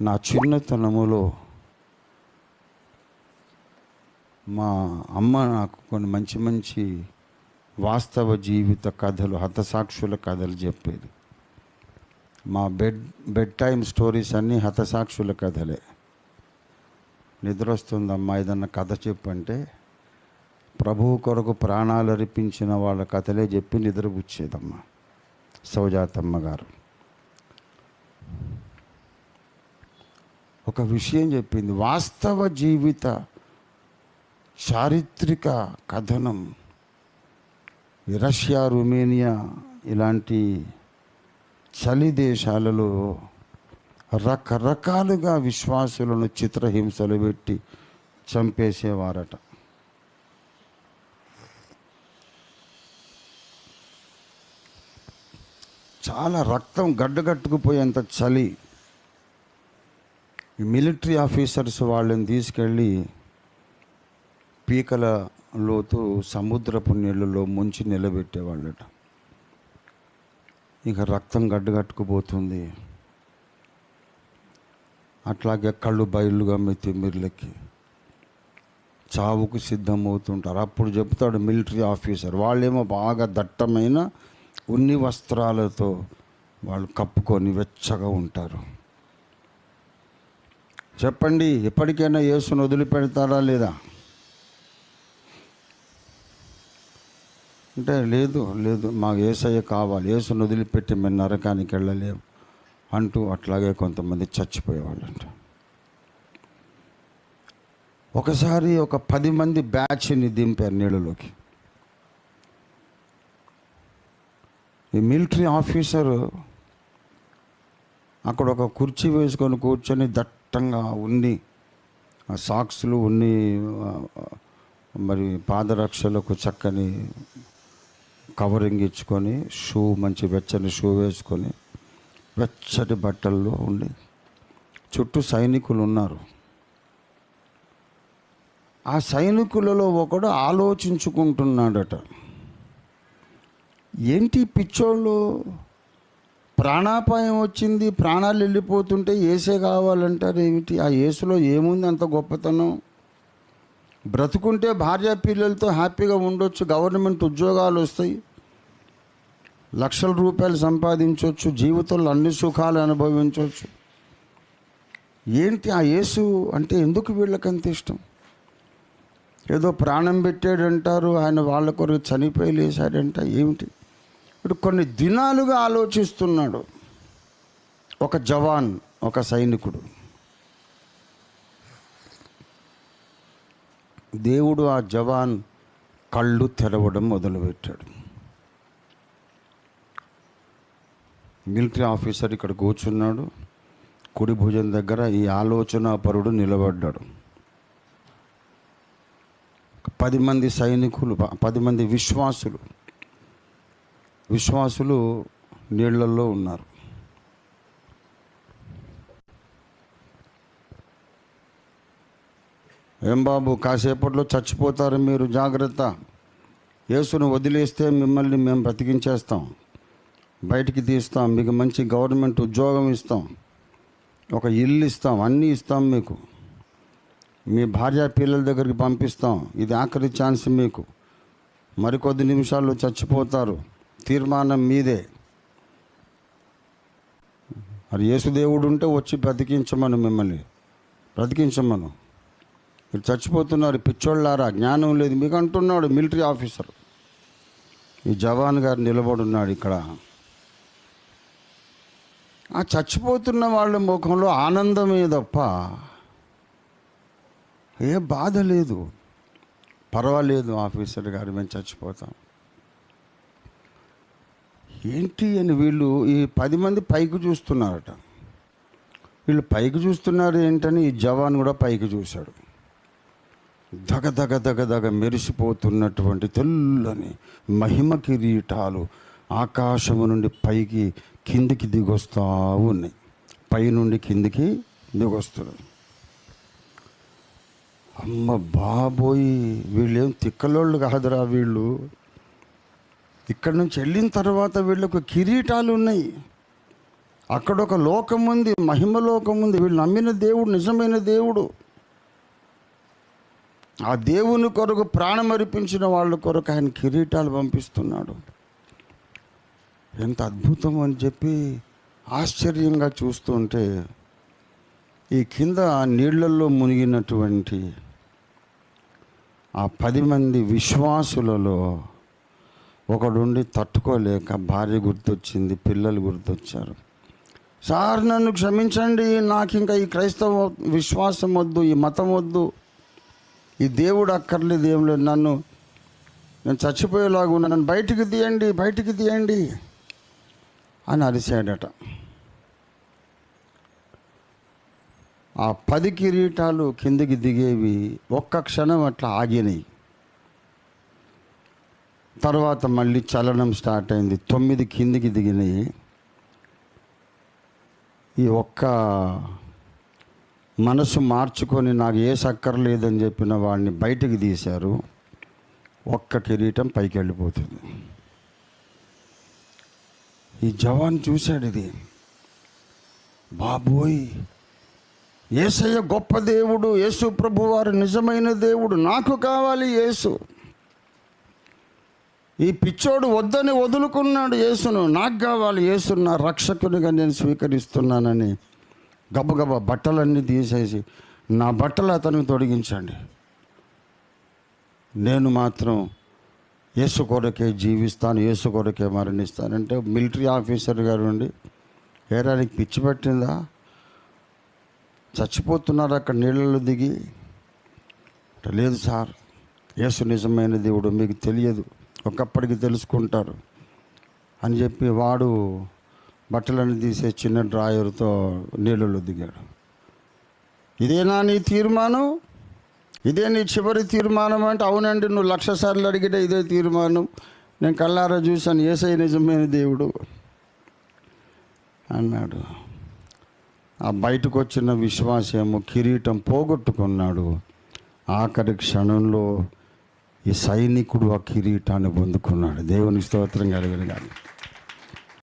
నా చిన్నతనములో మా అమ్మ నాకు కొన్ని మంచి మంచి వాస్తవ జీవిత కథలు హతసాక్షుల కథలు చెప్పేది. మా బెడ్ బెడ్ టైం స్టోరీస్ అన్నీ హతసాక్షుల కథలే. నిద్ర వస్తుందమ్మా ఏదన్నా కథ చెప్పంటే ప్రభువు కొరకు ప్రాణాలు అర్పించిన వాళ్ళ కథలే చెప్పి నిద్రపుచ్చేదమ్మా. సౌజాతమ్మ గారు. ఒక విషయం చెప్పింది. వాస్తవ జీవిత చారిత్రక కథనం. రష్యా రుమేనియా ఇలాంటి చలి దేశాలలో రకరకాలుగా విశ్వాసులను చిత్రహింసలు పెట్టి చంపేసేవారట. చాలా రక్తం గడ్డగట్టుకుపోయేంత చలి ఈ మిలిటరీ ఆఫీసర్స్ వాళ్ళని తీసుకెళ్ళి పీకల లోతు సముద్రపు నీళ్ళలో ముంచి నిలబెట్టేవాళ్ళట. ఇక రక్తం గడ్డగట్టుకుపోతుంది. అట్లాగే కళ్ళు బయలుగా తిమ్మిర్లకి చావుకు సిద్ధమవుతుంటారు. అప్పుడు చెప్తాడు మిలిటరీ ఆఫీసర్ వాళ్ళేమో బాగా దట్టమైన ఉన్ని వస్త్రాలతో వాళ్ళు కప్పుకొని వెచ్చగా ఉంటారు. చెప్పండి ఎప్పటికైనా యేసును వదిలిపెడతారా లేదా? అంటే లేదు లేదు మాకు ఏసయ్య కావాలి. ఏసును వదిలిపెట్టి మేము నరకానికి వెళ్ళలేము అంటూ అట్లాగే కొంతమంది చచ్చిపోయేవాళ్ళంట. ఒకసారి ఒక పది మంది బ్యాచ్ని దింపారు నీళ్ళలోకి. ఈ మిలిటరీ ఆఫీసరు అక్కడ ఒక కుర్చీ వేసుకొని కూర్చొని దట్టంగా ఉన్ని ఆ సాక్స్లు ఉన్ని మరి పాదరక్షలకు చక్కని కవరింగ్ ఇచ్చుకొని షూ మంచి వెచ్చని షూ వేసుకొని వెచ్చటి బట్టల్లో ఉండి చుట్టూ సైనికులు ఉన్నారు. ఆ సైనికులలో ఒకడు ఆలోచించుకుంటున్నాడట. ఏంటి పిచ్చోళ్ళు? ప్రాణాపాయం వచ్చింది ప్రాణాలు వెళ్ళిపోతుంటే ఏసే కావాలంటారు ఏమిటి? ఆ ఏసులో ఏముంది అంత గొప్పతనం? బ్రతుకుంటే భార్య పిల్లలతో హ్యాపీగా ఉండొచ్చు గవర్నమెంట్ ఉద్యోగాలు వస్తాయి లక్షల రూపాయలు సంపాదించవచ్చు జీవితంలో అన్ని సుఖాలు అనుభవించవచ్చు ఏంటి ఆ యేసు అంటే ఎందుకు వీళ్ళకంత ఇష్టం? ఏదో ప్రాణం పెట్టాడంటారు ఆయన వాళ్ళ కొరకు చనిపోయి లేశాడంట ఏమిటి? ఇప్పుడు కొన్ని దినాలుగా ఆలోచిస్తున్నాడు. ఒక జవాన్ ఒక సైనికుడు. దేవుడు ఆ జవాన్ కళ్ళు తెరవడం మొదలుపెట్టాడు. మిలిటరీ ఆఫీసర్ ఇక్కడ కూర్చున్నాడు. కుడి భుజం దగ్గర ఈ ఆలోచన పరుడు నిలబడ్డాడు. పది మంది సైనికులు పది మంది విశ్వాసులు. విశ్వాసులు నీళ్ళల్లో ఉన్నారు. ఏం బాబు కాసేపట్లో చచ్చిపోతారు మీరు జాగ్రత్త. యేసును వదిలేస్తే మిమ్మల్ని మేము బ్రతికించేస్తాం. బయటికి తీస్తాం మీకు మంచి గవర్నమెంట్ ఉద్యోగం ఇస్తాం. ఒక ఇల్లు ఇస్తాం అన్నీ ఇస్తాం మీకు. మీ భార్య పిల్లల దగ్గరికి పంపిస్తాం. ఇది ఆఖరి ఛాన్స్ మీకు. మరికొద్ది నిమిషాల్లో చచ్చిపోతారు. తీర్మానం మీదే. మరి యేసుదేవుడు ఉంటే వచ్చి బ్రతికించమను మిమ్మల్ని. బ్రతికించమను. మీరు చచ్చిపోతున్నారు పిచ్చోళ్ళారా జ్ఞానం లేదు. మీకు అంటున్నాడు మిలిటరీ ఆఫీసర్. ఈ జవాన్ గారు నిలబడున్నాడు ఇక్కడ. ఆ చచ్చిపోతున్న వాళ్ళ ముఖంలో ఆనందమే తప్ప ఏ బాధ లేదు. పర్వాలేదు ఆఫీసర్ గారు మేము చచ్చిపోతాం. ఏంటి అని వీళ్ళు ఈ పది మంది పైకి చూస్తున్నారట. వీళ్ళు పైకి చూస్తున్నారు ఏంటని ఈ జవాన్ కూడా పైకి చూశాడు. దగ దగ దగ దగ మెరిసిపోతున్నటువంటి తెల్లని మహిమ కిరీటాలు ఆకాశము నుండి పైకి కిందికి దిగొస్తా ఉన్నాయి. పై నుండి కిందికి దిగొస్తున్నాయి అమ్మ బాబోయ్ వీళ్ళేం తిక్కలోళ్ళు కాదురా వీళ్ళు. ఇక్కడ నుంచి వెళ్ళిన తర్వాత వీళ్ళకు కిరీటాలు ఉన్నాయి. అక్కడ ఒక లోకం ఉంది మహిమ లోకం ఉంది. వీళ్ళు నమ్మిన దేవుడు నిజమైన దేవుడు. ఆ దేవుని కొరకు ప్రాణం అర్పించిన వాళ్ళ కొరకు ఆయన కిరీటాలు పంపిస్తున్నాడు. ఎంత అద్భుతం అని చెప్పి ఆశ్చర్యంగా చూస్తుంటే ఈ కింద నీళ్ళల్లో మునిగినటువంటి ఆ పది మంది విశ్వాసులలో ఒకడుండి తట్టుకోలేక భార్య గుర్తొచ్చింది పిల్లలు గుర్తొచ్చారు. సార్ నన్ను క్షమించండి నాకు ఇంకా ఈ క్రైస్తవ విశ్వాసం వద్దు ఈ మతం వద్దు. ఈ దేవుడు అక్కర్లేదు ఏం లేదు నన్ను నేను చచ్చిపోయేలాగా ఉన్నా నన్ను బయటికి తీయండి బయటికి తీయండి అని అరిశాడట. ఆ పది కిరీటాలు కిందికి దిగేవి ఒక్క క్షణం అట్లా ఆగినాయి. తర్వాత మళ్ళీ చలనం స్టార్ట్ అయింది. తొమ్మిది కిందికి దిగినాయి. ఈ ఒక్క మనసు మార్చుకొని నాకు ఏ సక్కర్లేదని చెప్పిన వాడిని బయటికి తీశారు. ఒక్క కిరీటం పైకి వెళ్ళిపోతుంది. ఈ జవాన్ చూశాడు ఇది. బాబోయ్! ఏసయ్య గొప్ప దేవుడు యేసు ప్రభువారు నిజమైన దేవుడు నాకు కావాలి యేసు. ఈ పిచ్చోడు వద్దని వదులుకున్నాడు యేసును. నాకు కావాలి యేసు నా రక్షకునిగా నేను స్వీకరిస్తున్నానని గబగబ బట్టలన్నీ తీసేసి నా బట్టలు అతనికి తొడిగించండి. నేను మాత్రం యేసు కొరకే జీవిస్తాను యేసు కొరకే మరణిస్తానంటే మిలిటరీ ఆఫీసర్ గారు ఉండి ఏరా నీకు పిచ్చి పట్టిందా? చచ్చిపోతున్నారు అక్కడ నీళ్ళలో దిగి. లేదు సార్ యేసు నిజమైన దేవుడు మీకు తెలియదు. ఒకప్పటికి తెలుసుకుంటారు అని చెప్పి వాడు బట్టలను తీసే చిన్న డ్రాయర్తో నీళ్ళలో దిగాడు. ఇదేనా నీ తీర్మానం? ఇదే నీ చివరి తీర్మానం అంటే అవునండి నువ్వు లక్ష సార్లు అడిగితే ఇదే తీర్మానం. నేను కళ్ళారా చూశాను ఏసై నిజమైన దేవుడు అన్నాడు. ఆ బయటకు వచ్చిన విశ్వాసేమో కిరీటం పోగొట్టుకున్నాడు. ఆఖరి క్షణంలో ఈ సైనికుడు ఆ కిరీటాన్ని పొందుకున్నాడు. దేవుని స్తోత్రం కలిగిన కానీ